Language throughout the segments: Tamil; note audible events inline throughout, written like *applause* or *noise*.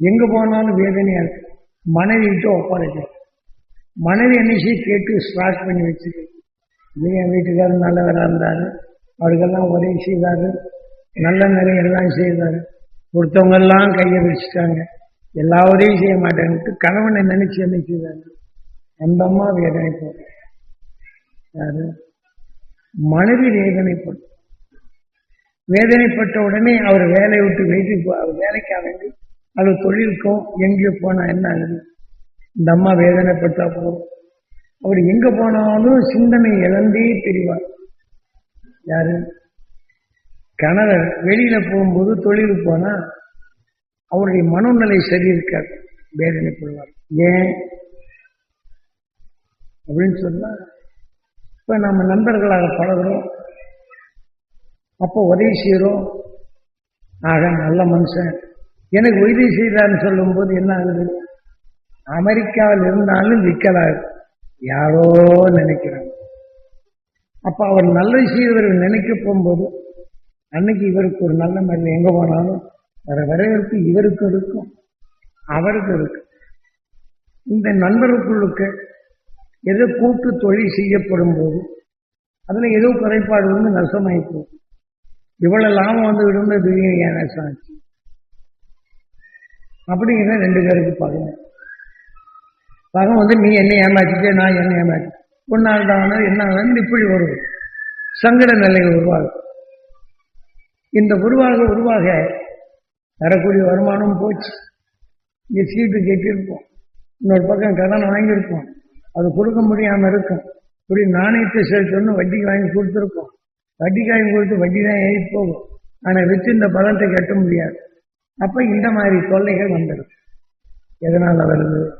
எங்க போனாலும் வேதனையா இருக்கு. மனைவிட்டு ஒப்படைக்க மனைவி என்னைக்கு கேட்டு ஸ்டார்ட் பண்ணி வச்சுருக்கு இது என் வீட்டுக்காரர் நல்லவராக இருந்தார். அவருக்கெல்லாம் உதவி செய்தார். நல்ல நிறைய எல்லாம் செய்தார் ஒருத்தவங்கெல்லாம் கையை வச்சுட்டாங்க எல்லா உதவியும் செய்ய மாட்டேன்ட்டு கணவனை நினைச்சு என்ன செய்தாங்க அந்த அம்மா வேதனைப்படும் யாரு? மனைவி வேதனைப்படும் வேதனைப்பட்ட உடனே அவர் வேலையை விட்டு வீட்டுக்கு அவர் வேலைக்காக வேண்டி அல்லது தொழிலுக்கும் எங்கே போனால் என்ன ஆகுது? இந்த அம்மா வேதனைப்பட்டா போதும். அவர் எங்கே போனாலும் சிந்தனை இழந்தே தெரிவார் யாரு? கணவர் வெளியில போகும்போது தொழிலுக்கு போனால் அவருடைய மனநிலை சரி இருக்காது. வேதனைப்படுவார். ஏன்? அப்படின்னு சொன்னால் இப்போ நம்ம நண்பர்களாக பழகுறோம். அப்போ உதவி செய்கிறோம் ஆக நல்ல மனுஷன். எனக்கு உதவி செய்தான்னு சொல்லும்போது என்ன ஆகுது? அமெரிக்காவில் இருந்தாலும் விற்கலாது யாரோ நினைக்கிறாங்க. அப்ப அவர் நல்லது செய்தவர்கள் நினைக்க போகும்போது அன்னைக்கு இவருக்கு ஒரு நல்ல மருந்து எங்க போனாலும் வர வரவேற்பு இவருக்கு இருக்கும். அவருக்கு இருக்கு இந்த நண்பர்களுக்கு ஏதோ கூட்டு தொழில் செய்யப்படும் போது அதுல ஏதோ குறைபாடு வந்து நசமாயிப்போம் போகும். இவ்வளவு லாபம் வந்து விடும்போது திடீர்னு ஏன் ஆச்சு அப்படிங்கிற ரெண்டு பேருக்கு பகம் பகம் வந்து நீ என்ன ஏமாற்றிட்டே நான் என்ன ஏமாற்றி பொண்ணால் தான் என்ன ஆகுதுன்னு இப்படி ஒரு சங்கட நிலைகள் உருவாகும். இந்த உருவாக உருவாக தரக்கூடிய வருமானம் போச்சு. இங்கே சீட்டு கட்டியிருப்போம். இன்னொரு பக்கம் கடன் வாங்கியிருப்போம். அது கொடுக்க முடியாமல் இருக்கும். இப்படி நாணயத்தை செலுத்தணும் வட்டிக்கு வாங்கி கொடுத்துருப்போம். வட்டிக்கு வாங்கி கொடுத்து வட்டி தான் ஏறி போகும். ஆனால் வச்சு இந்த பலத்தை கட்ட முடியாது. அப்ப இந்த மாதிரி தொல்லைகள் வந்துடும். எதனால வருது?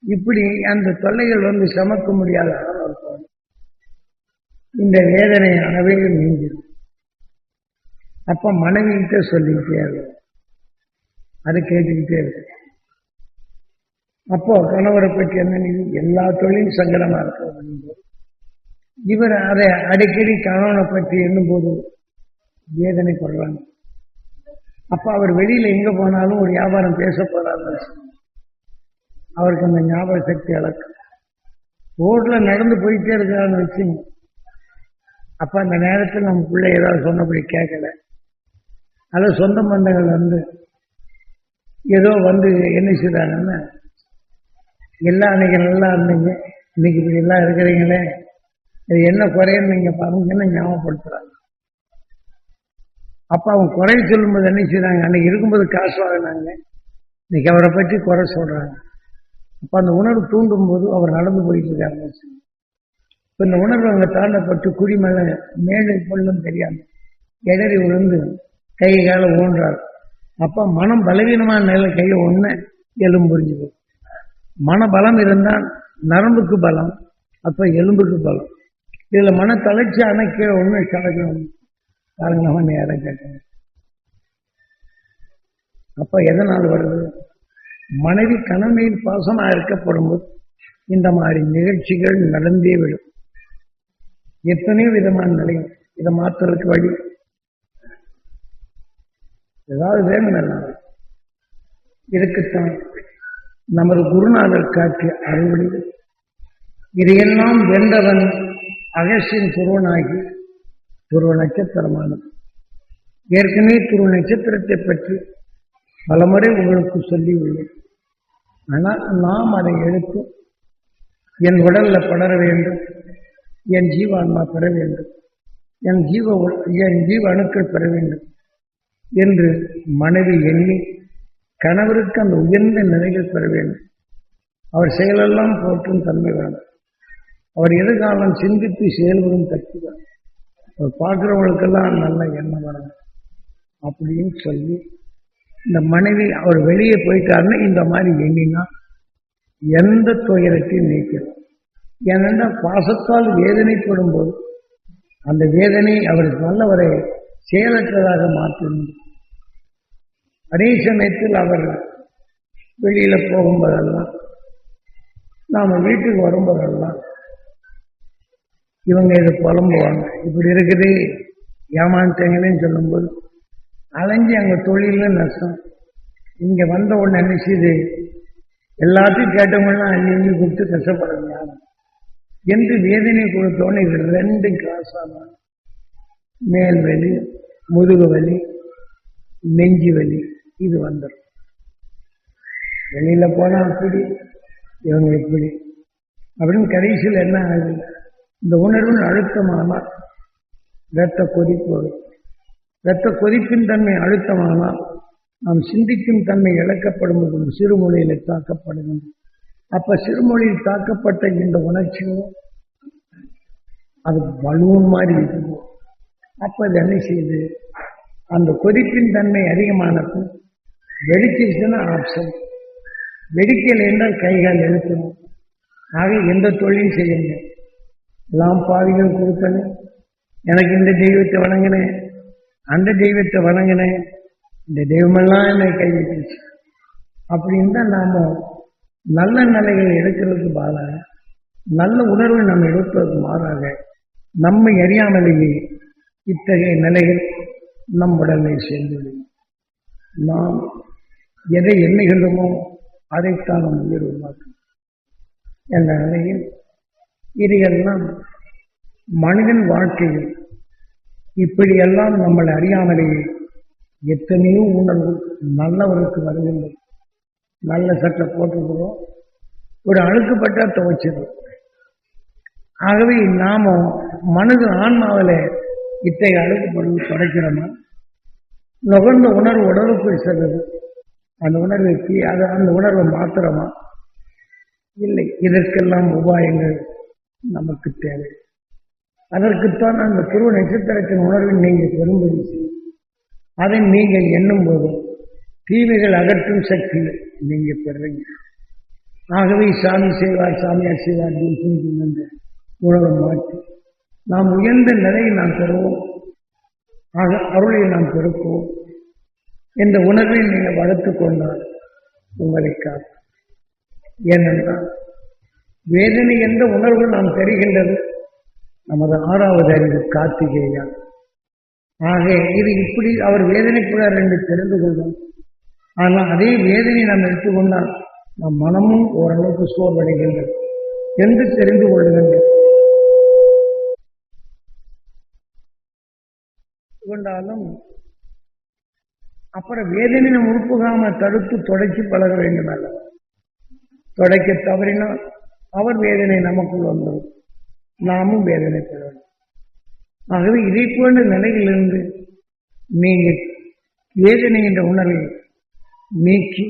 இப்படி அந்த தொல்லைகள் வந்து சமக்க முடியாத அளவு இந்த வேதனை அறவே நீங்கிடும். அப்ப மனைவிகிட்ட சொல்லிக்கிட்டே இருக்கும். அது கேட்டுக்கிட்டே இருக்கும். அப்போ கணவரை பற்றி என்ன எல்லா தொழிலும் சங்கடமா இருக்கும் இவர் அதை அடிக்கடி கணவனை பற்றி எண்ணும்போது வேதனை கொள்வாங்க அப்ப அவர் வெளியில எங்க போனாலும் ஒரு வியாபாரம் பேச போறாரு. அவருக்கு அந்த ஞாபக சக்தி இழக்கும் ரோட்ல நடந்து போயிட்டே இருக்கிறான்னு வச்சுங்க. அப்ப அந்த நேரத்தில் நம்ம பிள்ளை ஏதாவது சொன்னபடி கேட்கல அது சொந்த பந்தங்கள் வந்து ஏதோ வந்து என்ன செய்தாங்கன்னா எல்லாம் அன்னைக்கு நல்லா இருந்தீங்க. இன்னைக்கு இப்படி எல்லாம் இருக்கிறீங்களே. இது என்ன குறையன்னு நீங்க பாருங்கன்னு ஞாபகப்படுத்துறாங்க. அப்போ அவங்க குறை சொல்லும்போது என்ன செய்றாங்க? அன்னைக்கு இருக்கும்போது காசு வாங்கினாங்க. இன்னைக்கு அவரை பற்றி குறை சொல்கிறாங்க அப்போ அந்த உணர்வு தூண்டும் போது அவர் நடந்து போயிட்டு இருக்காங்க இப்போ இந்த உணர்வு அவங்க தாண்டப்பட்டு குடி மேல மேலே கொள்ளும் தெரியாது இடறி விழுந்து கை கால ஊன்றார். அப்போ மனம் பலவீனமான நிலை கையை ஒன்று எலும்பு புரிஞ்சுது மன பலம் இருந்தால் நரம்புக்கு பலம் அப்போ எலும்புக்கு பலம். இதில் மன தளர்ச்சி அணைக்க ஒன்று கலக்கணும் பாருங்க நேரம் கேட்டேன் அப்ப எதனால் வருது? மனைவி கணமையில் பாசமா இருக்கப்படும்போது இந்த மாதிரி நிகழ்ச்சிகள் நடந்தே விடும். எத்தனையோ விதமான நிலையம் இதை மாத்துறதுக்கு வழி. ஏதாவது வேணும் இதுக்குத்தான் நமது குருநாதர் காட்டிய அறுவடை இதையெல்லாம் வென்றவன் அகசியின் குருவனாகி துருவ நட்சத்திரமானது ஏற்கனவே துருவ நட்சத்திரத்தை பற்றி பலமுறை உங்களுக்கு சொல்லியுள்ளேன். ஆனால் நாம் அதை எடுத்து என் உடலில் படர வேண்டும் என் ஜீவான்மா பெற வேண்டும் என் ஜீவ உ- என் ஜீவ அணுக்கள் பெற வேண்டும் என்று மனைவி எண்ணி கணவருக்கு அந்த உயர்ந்த நிலைகள் பெற வேண்டும். அவர் செயலெல்லாம் போற்றும் தன்மை வேண்டும் அவர் எதிர்காலம் சிந்தித்து செயல்படும் சக்தி தான் பார்க்குறவங்களுக்கெல்லாம் நல்ல எண்ணம் வரணும் அப்படின்னு சொல்லி இந்த மனைவி அவர் வெளியே போயிட்டாருன்னு இந்த மாதிரி எண்ணினா எந்த துயரத்தையும் நீக்கிறோம் ஏனென்றால் பாசத்தால் வேதனைப்படும் போது அந்த வேதனை அவருக்கு நல்லவரை செயலற்றதாக மாற்றிருந்தது அதே சமயத்தில் அவர் வெளியில் போகும்போதெல்லாம் நாம் வீட்டுக்கு வரும்போதெல்லாம் இவங்க இதை புலம்புவாங்க. இப்படி இருக்குது ஏமாந்தீங்களேன்னு சொல்லும்போது அலைஞ்சி அங்கே தொழில நஷ்டம். இங்கே வந்த உடனே என்ன எல்லாத்தையும் கேட்டவங்களாம் அள்ளி அள்ளி கொடுத்து கஷ்டப்படுங்க எந்த என்று வேதனை கொடுத்தோன்னே இது ரெண்டு கிளாஸ் மேல் வலி முதுகு வலி நெஞ்சு வலி இது வந்துடும் வெளியில் போனால் அப்படி இவங்க இப்படி. அப்படின்னு கடைசியில் என்ன ஆகுது? இந்த உணர்வின் அழுத்தமானால் இரத்த கொதிப்பு வரும் இரத்த கொதிப்பின் தன்மை அழுத்தமானால் நாம் சிந்திக்கும் தன்மை இழக்கப்படும் போது சிறுமொழியில் தாக்கப்படுகின்றது. அப்ப சிறுமொழியில் தாக்கப்பட்ட இந்த உணர்ச்சியும் அது பலூன் மாதிரி இருக்கும். அப்ப அது என்ன செய்யுது? அந்த கொதிப்பின் தன்மை அதிகமானது வெடிச்சிருச்சுன்னா ஆப்ஷன் வெடிக்கலை என்றால் கைகால் எழுத்தணும் ஆக எந்த தொழிலும் செய்யுங்க எல்லாம் பாவிகள் கொடுத்தன. எனக்கு இந்த தெய்வத்தை வணங்கினேன் அந்த தெய்வத்தை வணங்கினேன் இந்த தெய்வமெல்லாம் என்னை கைவிட்டுச்சு. அப்படின்னு தான் நாம நல்ல நிலைகளை எடுக்கிறதுக்கு பாலாக நல்ல உணர்வை நாம் எடுப்பதற்கு மாறாக நம்மை அறியாமலேயே இத்தகைய நிலைகள் நம் உடலை சேர்ந்துவிடும். நாம் எதை எண்ணுகின்றோமோ அதைத்தான் நம் உயிர் உருவாக்கும் என்ற நிலையில் இதையெல்லாம் மனிதன் வாழ்க்கையில் இப்படியெல்லாம் நம்மளை அறியாமலேயே எத்தனையோ உணர்வு நல்லவருக்கு வருகின்றது நல்ல சட்டை போட்டுக்கிறோம் ஒரு அழுக்குப்பட்டா துவைச்சிடும் ஆகவே நாம மனது ஆன்மாவில் இத்தகைய அழுக்குப்படுவது தொடக்கிறோமா? நுகர்ந்த உணர்வு உடலுக்குள் செல்லுது. அந்த உணர்வை அதை அந்த உணர்வை மாத்திரமா இல்லை. இதற்கெல்லாம் உபாயங்கள் நமக்கு தேவை. அதற்குத்தான் அந்த துருவ நட்சத்திரத்தின் உணர்வை நீங்கள் பெரும்படி செய்யும். அதை நீங்கள் எண்ணும் போது தீமைகள் அகற்றும் சக்தி நீங்கள் பெறுறீங்க ஆகவே சாமி செய்வார் சாமியார் செய்வார் தேசியம் என்ற உணர்வை மாற்றி நாம் உயர்ந்த நிலையை நாம் பெறுவோம். ஆக அருளை நாம் பெருக்குவோம் இந்த உணர்வை நீங்கள் வளர்த்துக் கொண்டால் உங்களை காக்கும் ஏனென்றால் வேதனை என்ற உணர்வு நாம் பெறுகின்றது. நமது ஆறாவது அறிவு கார்த்திகேயா. ஆக இது இப்படி அவர் வேதனைக்குள்ளார் என்று தெரிந்து கொள்வோம். ஆனால் அதே வேதனை நாம் எடுத்துக்கொண்டால் நம் மனமும் ஓரளவுக்கு சோர்வடைகின்றது. என்று தெரிந்து கொள்ளுகின்றது கொண்டாலும் அப்புறம் வேதனை நம் உறுப்புகாம தடுத்து தொடச்சி பழக வேண்டும் அல்ல தொடக்க தவறினால் அவர் வேதனை நமக்குள் வந்துடும் நாமும் வேதனை பெற வேண்டும். ஆகவே இதை போன்ற நிலையிலிருந்து நீங்கள் வேதனை என்ற உணர்வை நீக்கி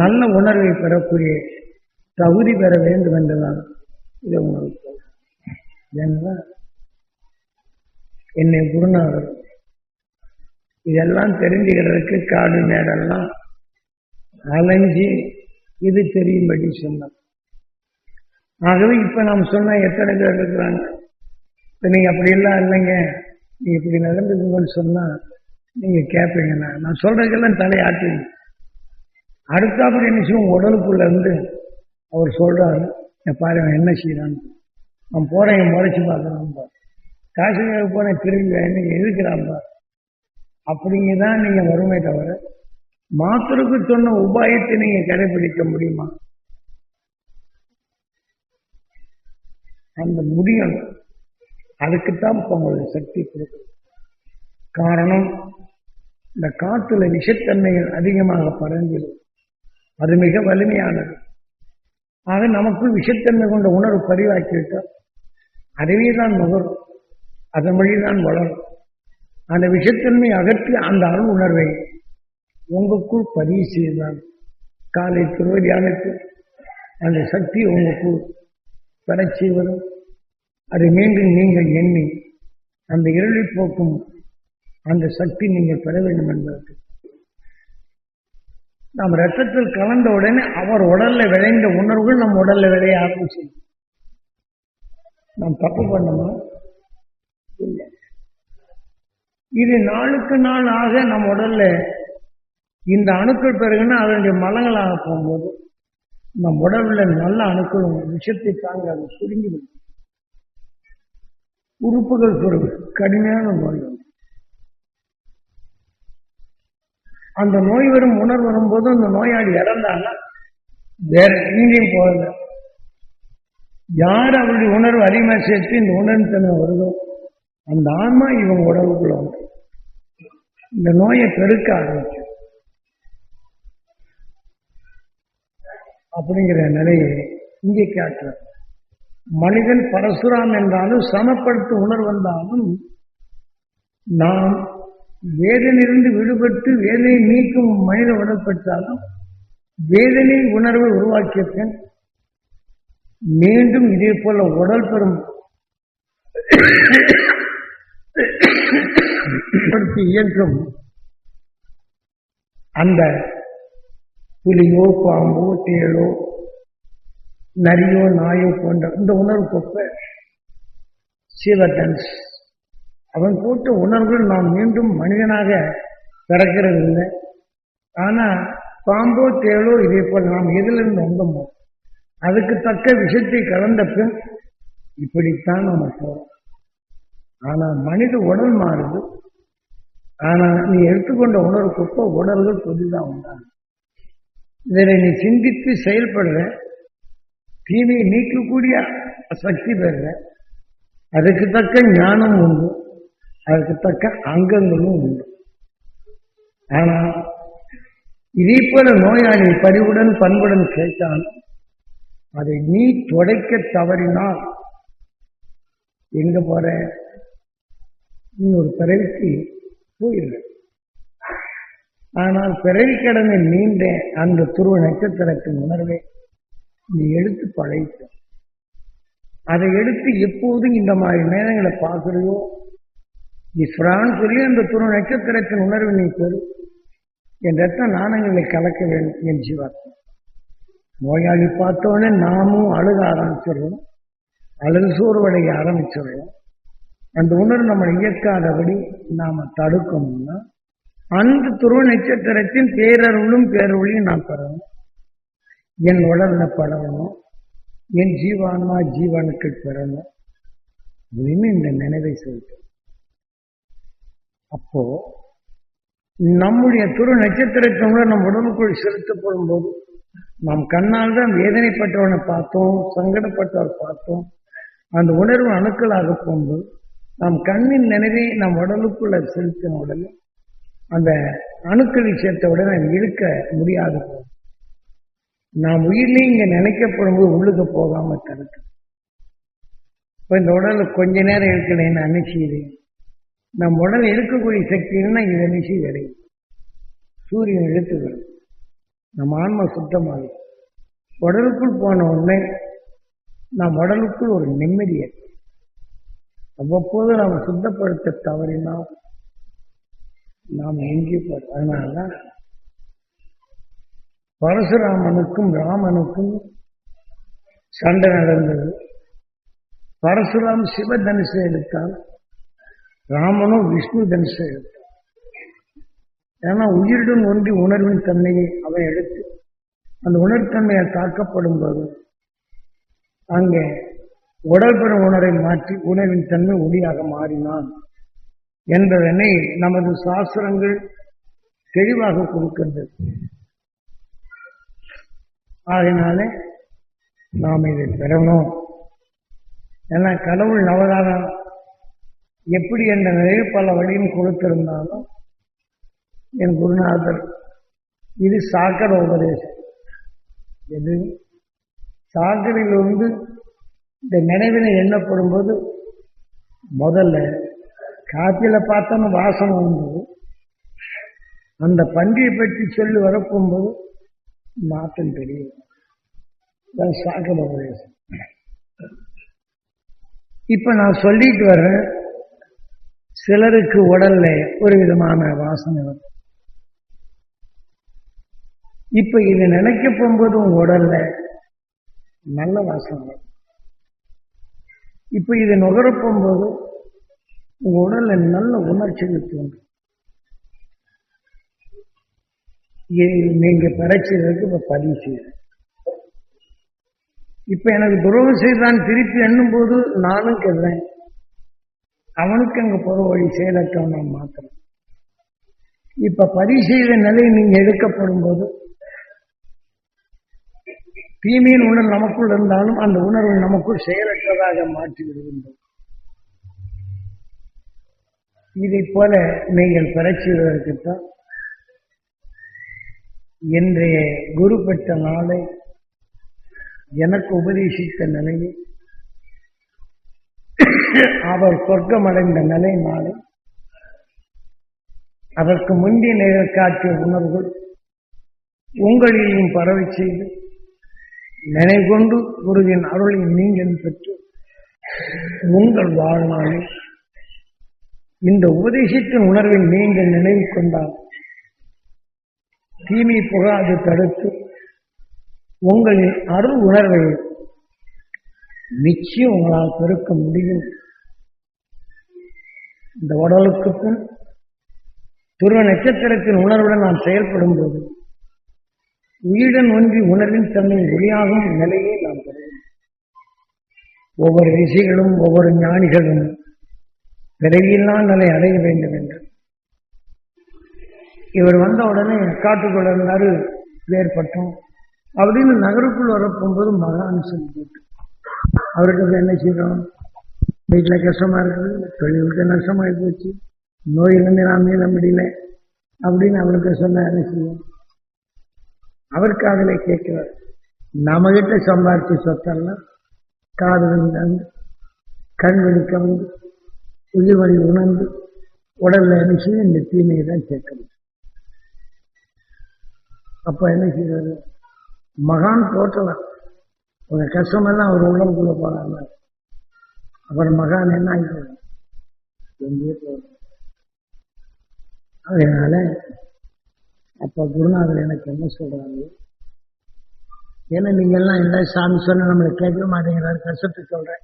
நல்ல உணர்வை பெறக்கூடிய தகுதி பெற வேண்டும் என்றுதான் இதை உங்களுக்கு ஏன்னா என்னை குருநாதர் இதெல்லாம் தெரிஞ்சுக்கிறதுக்கு காடு நேரெல்லாம் அலைஞ்சி இது தெரியும்படி சொன்னார். ஆகவே இப்ப நாம் சொன்னால் எத்தனை பேர் இருக்கிறாங்க? இப்போ நீங்க அப்படி எல்லாம் இல்லைங்க. நீ இப்படி நடந்துக்குங்கன்னு சொன்னா நீங்க கேட்பீங்கன்னா நான் சொல்றதுக்கெல்லாம் தலையாட்டுவீங்க அடுத்தாப்படி என்ன செய்வோம் உடலுக்குள்ள இருந்து அவர் சொல்றாரு என் பாரு என்ன செய்யறான்னு அவன் போறேன் முறைச்சு பார்க்கறான் பாரு. காஷ்மீருக்கு போனேன் திரும்பி என்ன எதுக்குறான் அப்படிங்க தான் நீங்க வருமே தவிர மாத்திரைக்கு சொன்ன உபாயத்தை நீங்க கடைபிடிக்க முடியுமா? அந்த முடியணும் அதுக்குத்தான் இப்போ உங்களுக்கு சக்தி கொடுக்கும் காரணம் இந்த காற்றுல விஷத்தன்மைகள் அதிகமாக பறந்துடும் அது மிக வலிமையானது. ஆக நமக்குள் விஷத்தன்மை கொண்ட உணர்வு பதிவாக்கிவிட்டால் அதுவே தான் நுகரும். அதன் வழிதான் வளரும். அந்த விஷத்தன்மை அகற்றி அந்த அருள் உணர்வை உங்களுக்குள் பதிவு செய்தால் காலை துருவ தியானத்தில் அந்த சக்தி உங்களுக்குள் பெறச் செய்வதும் அதை மீண்டும் நீங்கள் எண்ணி அந்த இருளை போக்கும் அந்த சக்தி நீங்கள் பெற வேண்டும் என்பதற்கு. நாம் ரத்தத்தில் கலந்த உடனே அவர் உடல்ல விளைந்த உணர்வுகள் நம் உடல்ல விளைய ஆரம்பிச்சு நாம் தப்பு பண்ணோமா? இல்லை. இது நாளுக்கு நாள் ஆக நம் உடல்ல இந்த அணுக்கள் பிறகுன்னா அதனுடைய மலங்களாக போகும்போது நம் உடல்ல நல்ல அணுக்களும் விஷத்தை தாங்க அதை சுருங்கிவிடும். உறுப்புகள் பிறகு கடுமையான நோய் அந்த நோய் வரும் உணர் வரும்போது அந்த நோயாளி இறந்தான்னா வேற எங்கேயும் போகல. யார் அவருடைய உணர்வு அதிகமாக சேர்த்து இந்த உணர்வு வருதோ அந்த ஆன்மா இவங்க உடம்புக்குள்ள இந்த நோயை பெருக்க ஆரம்பிச்சு அப்படிங்கிற நிலையை இங்கே காட்டுற மனிதன் பரசுராம் என்றாலும் சமப்படுத்த உணர்வந்தாலும் நாம் வேதனையிலிருந்து விடுபட்டு வேதனை நீக்கும் மனித உணர்வு பெற்றாலும் வேதனை உணர்வை உருவாக்கிய பின் மீண்டும் இதே போல உடல் பெறும் *coughs* இயன்றும் அந்த புலியோ பாம்போ தேளோ நரியோ நாயோ போன்ற இந்த உணர்வு கொப்ப சிவதன்ஸ். அவன் போட்ட உணர்வுகள் நாம் மீண்டும் மனிதனாக பிறக்கிறது இல்லை ஆனா பாம்போ தேளோ இதே போல் நாம் எதிலிருந்து வந்தோமோ அதுக்கு தக்க விஷயத்தை கலந்த பின் இப்படித்தான் நம்ம போறோம். ஆனா மனித உடல் மாறுது. ஆனா நீ எடுத்துக்கொண்ட உணர்வு கொப்ப உடல்கள் புதிதாக உண்டாகும் இதில் நீ சிந்தித்து செயல்படுற. தீமையை நீக்கக்கூடிய சக்தி பெறுற அதுக்கு தக்க ஞானம் உண்டு. அதுக்கு தக்க அங்கங்களும் உண்டு. ஆனால் இதே போல நோயாளி பரிவுடன் பண்புடன் கேட்டால் அதை நீ தொடைக்க தவறினால் எங்க போற? நீ ஒரு பிறவிக்கு போயிடுற ஆனால் பிறவி கடனை நீண்ட அந்த துருவ நட்சத்திரத்தின் உணர்வை நீ எடுத்து பழைத்த அதை எடுத்து எப்போதும் இந்த மாதிரி நேரங்களை பார்க்குறியோ? இஸ்ரான் சொல்லி அந்த துருவ நட்சத்திரத்தின் உணர்வு நீ பெறு. என் ரத்த நாணயங்களை கலக்க வேண்டும் என் ஜீவாத்மா. நோயாளி பார்த்தோன்னே நாமும் அழுக ஆரம்பிச்சிடுறோம். அழுது சோர்வடைய ஆரம்பிச்சிடுறோம். அந்த உணர்வு நம்மளை இயக்காதபடி நாம் தடுக்கணும்னா அந்த துருவ நட்சத்திரத்தின் பேரருளும் பேரொழியும் நான் பெறணும். என் உடல்ல படணும். என் ஜீவான்மா ஜீவனுக்கு பெறணும். அப்படின்னு இந்த நினைவை சொல்லிட்டு அப்போ நம்முடைய துரு நட்சத்திரத்தோட நம் உடலுக்குள் செலுத்தப்படும் போது நாம் கண்ணால் தான் வேதனைப்பட்டவனை பார்த்தோம் சங்கடப்பட்டவர் பார்த்தோம். அந்த உணர்வு அணுக்களாக போகும்போது நாம் கண்ணின் நினைவை நம் உடலுக்குள்ள செலுத்தின உடனே அந்த அணுக்களில் சேர்த்த நான் இழுக்க முடியாது. நான் நாம் இங்கே இங்க நினைக்கப்படும் போது உள்ளுக்கு போகாம தடுக்கும் இப்போ இந்த உடல்ல கொஞ்ச நேரம் இருக்கலைன்னு அன்னைக்கு நம் உடல் இருக்கக்கூடிய சக்தின்னா இது அன்னைக்கு கிடையாது சூரியன் இழுத்துக்கிறது நம்ம ஆன்மா சுத்தமாகும் உடலுக்குள் போன உடனே நம் உடலுக்குள் ஒரு நிம்மதி ஏற்படும். அவ்வப்போது நாம் சுத்தப்படுத்த தவறினால் நாம் எங்கே போறோம் பரசுராமனுக்கும் ராமனுக்கும் சண்டை நடந்தது. பரசுராம் சிவ தனுசை எடுத்தான் ராமனும் விஷ்ணு தனுசை எடுத்தான் ஏன்னா உயிருடன் ஒன்றி உணர்வின் தன்மையை அவன் எடுத்து அந்த உணர்த்தன்மையால் தாக்கப்படும் போது அங்கே உடல் உணரை மாற்றி உணர்வின் தன்மை ஒளியாக மாறினான். என்பதனை நமது சாஸ்திரங்கள் தெளிவாக கொடுக்கின்றது. ஆகினால நாம் இதை பெறணும். ஏன்னா கடவுள் நவதானம் எப்படி என்ற நிலையில் பல வழியும் கொடுத்திருந்தாலும் என் குருநாதர் இது சாக்கர உபதேசம். எது சாக்கடையில் வந்து இந்த நினைவினை எண்ணப்படும் போது முதல்ல காப்பியில் பார்த்தோன்னு வாசனை வந்தது அந்த பன்றியை பற்றி சொல்லி வரப்போகும்போது மாற்றம் தெரியும் சாக்கட உபதேசம். இப்ப நான் சொல்லிட்டு வர்றேன் சிலருக்கு உடல்ல ஒரு விதமான வாசனை வரும். இப்ப இதை நினைக்க போகும்போது உங்க உடல்ல நல்ல வாசனை வரும். இப்ப இதை நுகர போகும்போது உங்க உடல்ல நல்ல உணர்ச்சிகள் தோன்றும். நீங்க பெறச்சதற்கு இப்ப பதிவு செய்யுங்க இப்ப எனக்கு துரோகம் செய்தான் திருப்பி எண்ணும் போது நானும் கெடுறேன் அவனுக்கு அங்க போகிற வழி செயலற்றவன் நான் மாத்திரம் இப்ப பதிவு செய்த நிலை நீங்க எடுக்கப்படும் போது தீமையின் உணர்வு நமக்குள் இருந்தாலும் அந்த உணர்வு நமக்குள் செயலற்றதாக மாற்றி விடுகின்றது. இதை போல நீங்கள் பெறச் என்றைய இன்றைய குரு பெற்ற நாளை எனக்கு உபதேசித்த நிலையில் அவர் சொர்க்கமடைந்த நிலை நாளை அதற்கு முந்தைய நேர காட்டிய உணர்வுகள் உங்களிலும் பரவி செய்து நினைகொண்டு குருவின் அருளை நீங்கள் பெற்று உங்கள் வாழ்நாளில் இந்த உபதேசத்தின் உணர்வை நீங்கள் நினைவு கொண்டால் தீமை புகாது தடுத்து உங்களின் அருள் உணர்வை நிச்சயம் உங்களால் பெருக்க முடியும். இந்த உடலுக்கு பின் துருவ நட்சத்திரத்தின் உணர்வுடன் நாம் செயல்படும் போது உயிருடன் ஒன்றி உணர்வின் தன்மை ஒளியாகும் நிலையை நாம் பெறுவோம் ஒவ்வொரு ரிஷிகளும் ஒவ்வொரு ஞானிகளும் விரைவில்லா நிலை அடைய வேண்டும் என்று. இவர் வந்த உடனே காட்டுக்குள்ள இருந்தாரு ஏற்பட்டோம் அப்படின்னு நகருக்குள் வரப்போகும்போது மகான் சொல்லி போட்டு அவருக்கு என்ன செய்யறோம்? வீட்டில் கஷ்டமா இருக்குது தொழிலுக்கு நஷ்டமாகி போச்சு நோயிலிருந்து நான் மீள முடியல அப்படின்னு அவருக்கு சொன்ன என்ன செய்யும் அவர் காதலை கேட்கிறார் நம்ம கிட்ட சொத்தெல்லாம் காதல் கண் விழிக்க வந்து உயிர் உணர்ந்து உடல்ல என்ன செய்யும் இந்த தீமையை தான் சேர்க்கணும் அப்ப என்ன செய்யறது மகான் தோற்றலாம். உங்கள் கஷ்டமெல்லாம் அவர் உடம்புக்குள்ள போறாங்க அவர் மகான் என்ன ஆகிட்டார் எங்கேயே அதனால அப்ப குருநாதர் எனக்கு என்ன சொல்றாங்க ஏன்னா நீங்க எல்லாம் என்ன சாமி சொன்ன நம்மளை கேட்க மாட்டேங்கிறாரு கஷ்டத்தை சொல்றேன்.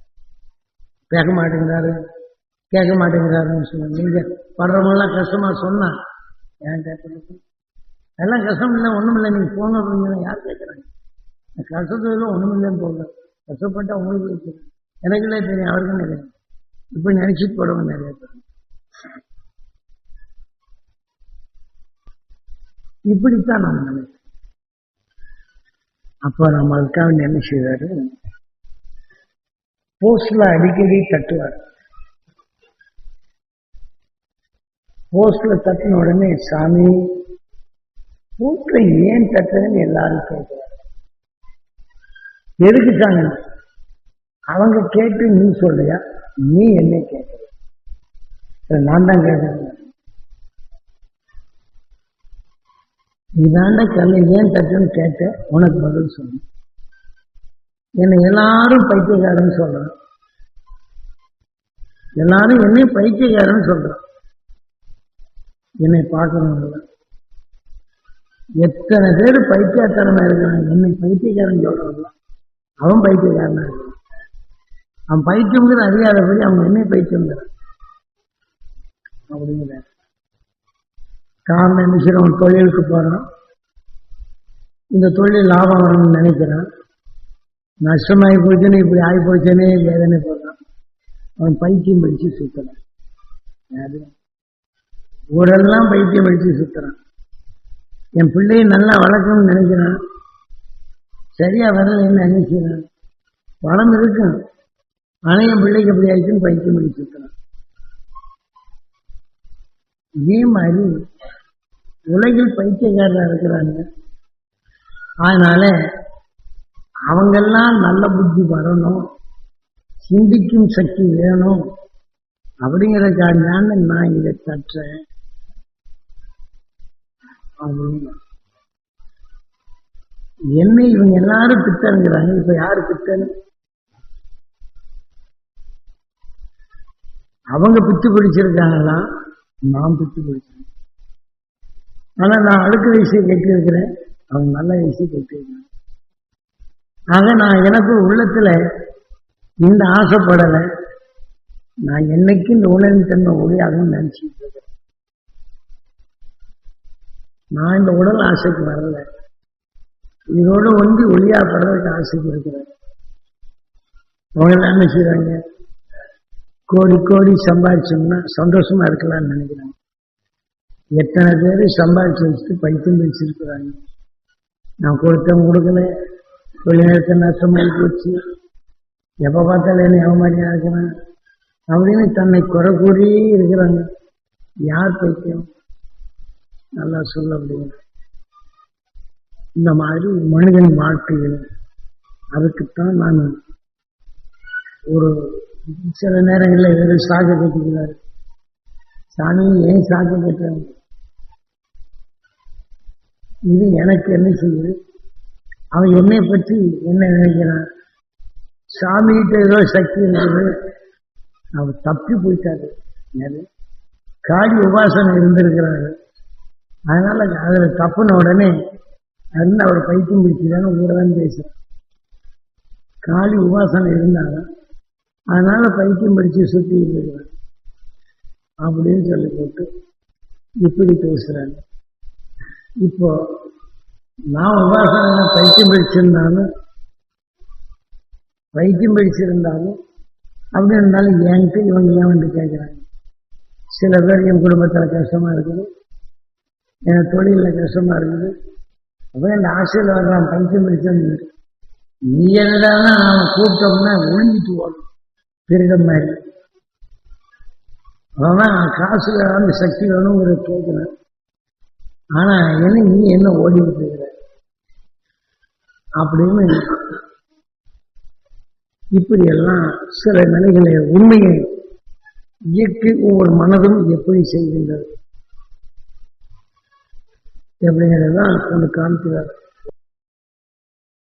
கேட்க மாட்டேங்கிறாரு. கேட்க மாட்டேங்கிறாருன்னு சொன்னாங்க நீங்க படுறவங்களாம் கஷ்டமா சொன்னா ஏன் கேட்கறது? எல்லாம் கஷ்டம் இல்லை ஒண்ணும் இல்லை நீங்க போன அப்படின்னு யார் கேட்கறாங்க? கஷ்டத்துல ஒண்ணும் இல்லைன்னு போங்க. கஷ்டப்பட்டா உங்களுக்கு இருக்குது எனக்குள்ளே தெரியும் அவருக்கும் தெரியும் இப்ப நினைச்சிட்டு போறவங்க நிறைய பேர். இப்படித்தான் நான் நினைக்கிறேன். அப்போ நம்ம அதுக்காக என்ன செய்வாரு? போஸ்ட்ல அடிக்கடி தட்டுவார். போஸ்ட்ல தட்டின உடனே சாமி போஸ்ட்ல ஏன் தட்டுறேன்னு எல்லாரும் கேட்கிறார் எதுக்கு சாமி? அவங்க கேட்டு நீ சொல்றியா நீ என்ன கேட்கிற? நான் தான் கேட்கிறேன். இதாண்ட கல்லை ஏன் தட்டுன்னு கேட்ட உனக்கு பதில் சொல்லு. என்னை எல்லாரும் பைத்தியக்காரன்னு சொல்றான். எல்லாரும் என்னையும் பைத்தியக்காரன்னு சொல்றான். என்னை பார்க்கணும் எத்தனை பேர் பைத்தியக்காரனா இருக்கிறான் என்னை பைத்தியக்காரன் சொல்றான் அவன் பைத்தியக்காரனா இருக்கான். அவன் பைத்தியங்கிற அறியாதபடி அவன் என்னை பைத்தியங்கிறான் அப்படிங்கிற. காரணம் என்ன செய்யறவன் தொழிலுக்கு போறான். இந்த தொழில் லாபம் வரணும்னு நினைக்கிறான். நஷ்டமாகி போச்சுன்னு இப்படி ஆகி போச்சேனே வேதனை போடுறான். அவன் பைத்தியம் படிச்சு சுத்தலாம் யாரு ஊரெல்லாம் பைத்தியம் அடித்து சுத்துறான். என் பிள்ளையை நல்லா வளர்க்கணும்னு நினைக்கிறான். சரியா வரலைன்னு நினைக்கிறான். வளம் இருக்கும். ஆனால் என் பிள்ளைக்கு எப்படி ஆயிடுச்சுன்னு பைத்தியம் அடித்து சுத்துறான். இதே மாதிரி உலகில் பைத்தியக்காரராக இருக்கிறாங்க. அதனால அவங்கெல்லாம் நல்ல புத்தி வரணும். சிந்திக்கும் சக்தி வேணும். அப்படிங்கிறதுக்காக நான் இதை தட்டுறேன் என்ன இவங்க எல்லாரும் பித்தனுங்கிறாங்க இப்ப யாரு பித்தன் அவங்க பித்து பிடிச்சிருக்காங்களா? நான் பித்து பிடிச்சிருக்கேன். ஆனா நான் அடுத்த விஷயம் கேட்டிருக்கிறேன். அவங்க நல்ல விஷயம் கேட்டிருக்கிறேன் ஆக நான் எனக்கு உள்ளத்துல இந்த ஆசைப்படலை. நான் என்னைக்கு இந்த உணர்வு தன்மை ஒளியாகவும் நினைச்சிட்டு இருக்கிறேன் நான் இந்த உடல் ஆசைக்கு வரல. இதோட ஒன்றி ஒளியாப்படுறதுக்கு ஆசைக்கு இருக்கிறேன். அவங்க என்ன செய்யறாங்க கோடி கோடி சம்பாதிச்சோம்னா சந்தோஷமா இருக்கலாம்னு நினைக்கிறாங்க. எத்தனை பேர் சம்பாதிச்சு வச்சுட்டு பைத்தியம் வச்சிருக்கிறாங்க நான் கொடுத்தவங்க கொடுக்கல. தொழில்நுட்ப நஷ்டமாகி போச்சு எப்போ பார்த்தாலும் என்ன அவமாரியா இருக்கிறேன். அப்படின்னு தன்னை குறை கூறி இருக்கிறாங்க. யார் பைத்தியம்? நல்லா சொல்ல முடியும். இந்த மாதிரி மனிதன் வாழ்க்கையில் அதுக்குத்தான் நான் ஒரு சில நேரங்களில் வேறு சாக கட்டுகிறார் சாமி ஏன் சாக கட்டுறாங்க இது எனக்கு என்ன செய்யுது? அவன் என்னை பற்றி என்ன நினைக்கிறான்? சாமிகிட்ட ஏதோ சக்தி இருக்குது. அவர் தப்பி போயிட்டாரு. யாரு? காளி உபாசனை இருந்திருக்கிறாரு அதனால அதுல தப்புன உடனே அது அவர் பைத்தியம் ஊரில் தான் பேசுறேன். காளி உபாசனை இருந்தாங்க. அதனால பைத்தியம் பிடிச்சு சுத்தி இருக்கிறார் அப்படின்னு சொல்லி போட்டு இப்படி பேசுறாங்க. இப்போ நான் உபாசனை பைத்தியம் பிடிச்சிருந்தாலும் பைத்தியம் பிடிச்சிருந்தாலும் அப்படி இருந்தாலும் என்கிட்ட இவங்க ஏன் வந்து கேட்குறாங்க சில பேர் என் குடும்பத்தில் கஷ்டமாக இருக்குது. என் தொழிலில் கஷ்டமா இருக்குது. அப்போ இந்த ஆசையில் வர்றான் பைத்தியம் பிடிச்சது நீ என்னடானா நாம் கூப்பிட்டோம்னா ஒழிஞ்சிட்டு ஓடும் திருடம் மாதிரி. அவன் காசு வேணும் சக்தி வேணுங்கிறத கேட்கிறேன். ஆனால் என்ன நீ என்ன ஓடிக்கிட்டு இருக்கிற அப்படின்னு இப்படியெல்லாம் சில நிலைகளை உண்மையை இயக்கி ஒவ்வொரு மனதும் எப்படி செய்கின்றது? அப்படிங்கிறதான் கொண்டு காமிக்கிறார்.